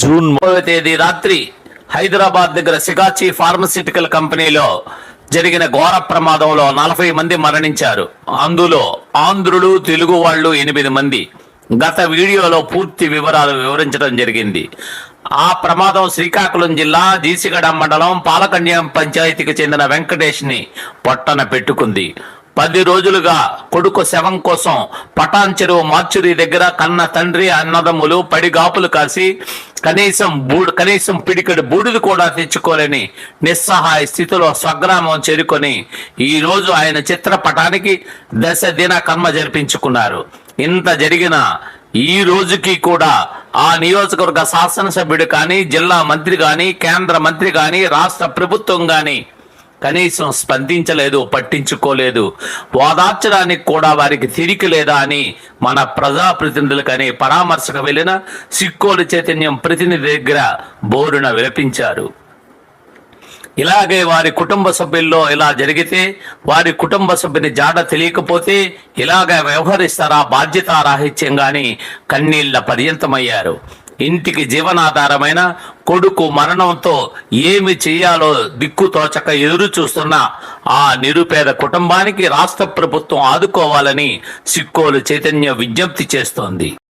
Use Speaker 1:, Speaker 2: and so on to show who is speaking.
Speaker 1: June మూడవ తేదీ రాత్రి హైదరాబాద్ దగ్గర సిగాచి ఫార్మసిటికల్ కంపెనీలో జరిగిన ఘోర ప్రమాదంలో నలభై మంది మరణించారు. అందులో ఆంధ్రులు తెలుగు వాళ్ళు ఎనిమిది మంది. గత వీడియోలో పూర్తి వివరాలు వివరించడం జరిగింది. ఆ ప్రమాదం శ్రీకాకుళం జిల్లా దీసిగడ మండలం పాలకన్యం పంచాయతీకి చెందిన వెంకటేష్ని పొట్టన పెట్టుకుంది. పది రోజులుగా కొడుకు శవం కోసం పటాన్ చెరువు మార్చురి దగ్గర కన్న తండ్రి అన్నదమ్ములు పడిగాపులు కాసి కనీసం బూడు కనీసం పిడికడు బూడిది కూడా తెచ్చుకోలేని నిస్సహాయ స్థితిలో స్వగ్రామం చేరుకొని ఈ రోజు ఆయన చిత్రపటానికి దశ దిన కర్మ జరిపించుకున్నారు. ఇంత జరిగిన ఈ రోజుకి కూడా ఆ నియోజకవర్గ శాసనసభ్యుడు కానీ జిల్లా మంత్రి కానీ కేంద్ర మంత్రి కానీ రాష్ట్ర ప్రభుత్వం కానీ కనీసం స్పందించలేదు పట్టించుకోలేదు. ఓదార్చడానికి కూడా వారికి తిరిగి లేదా అని మన ప్రజాప్రతినిధులు కానీ పరామర్శకు వెళ్ళిన సిక్కోలు చైతన్యం ప్రతినిధి దగ్గర బోరున విలపించారు. ఇలాగే వారి కుటుంబ సభ్యుల్లో ఇలా జరిగితే వారి కుటుంబ సభ్యుని జాడ తెలియకపోతే ఇలాగే వ్యవహరిస్తారా బాధ్యత రాహిత్యంగాని కన్నీళ్ళ పర్యంతమయ్యారు. ఇంటికి జీవనాధారమైన కొడుకు మరణంతో ఏమి చేయాలో దిక్కు తోచక ఎదురు చూస్తున్న ఆ నిరుపేద కుటుంబానికి రాష్ట్ర ప్రభుత్వం ఆదుకోవాలని సిక్కోలు చైతన్య విజ్ఞప్తి చేస్తోంది.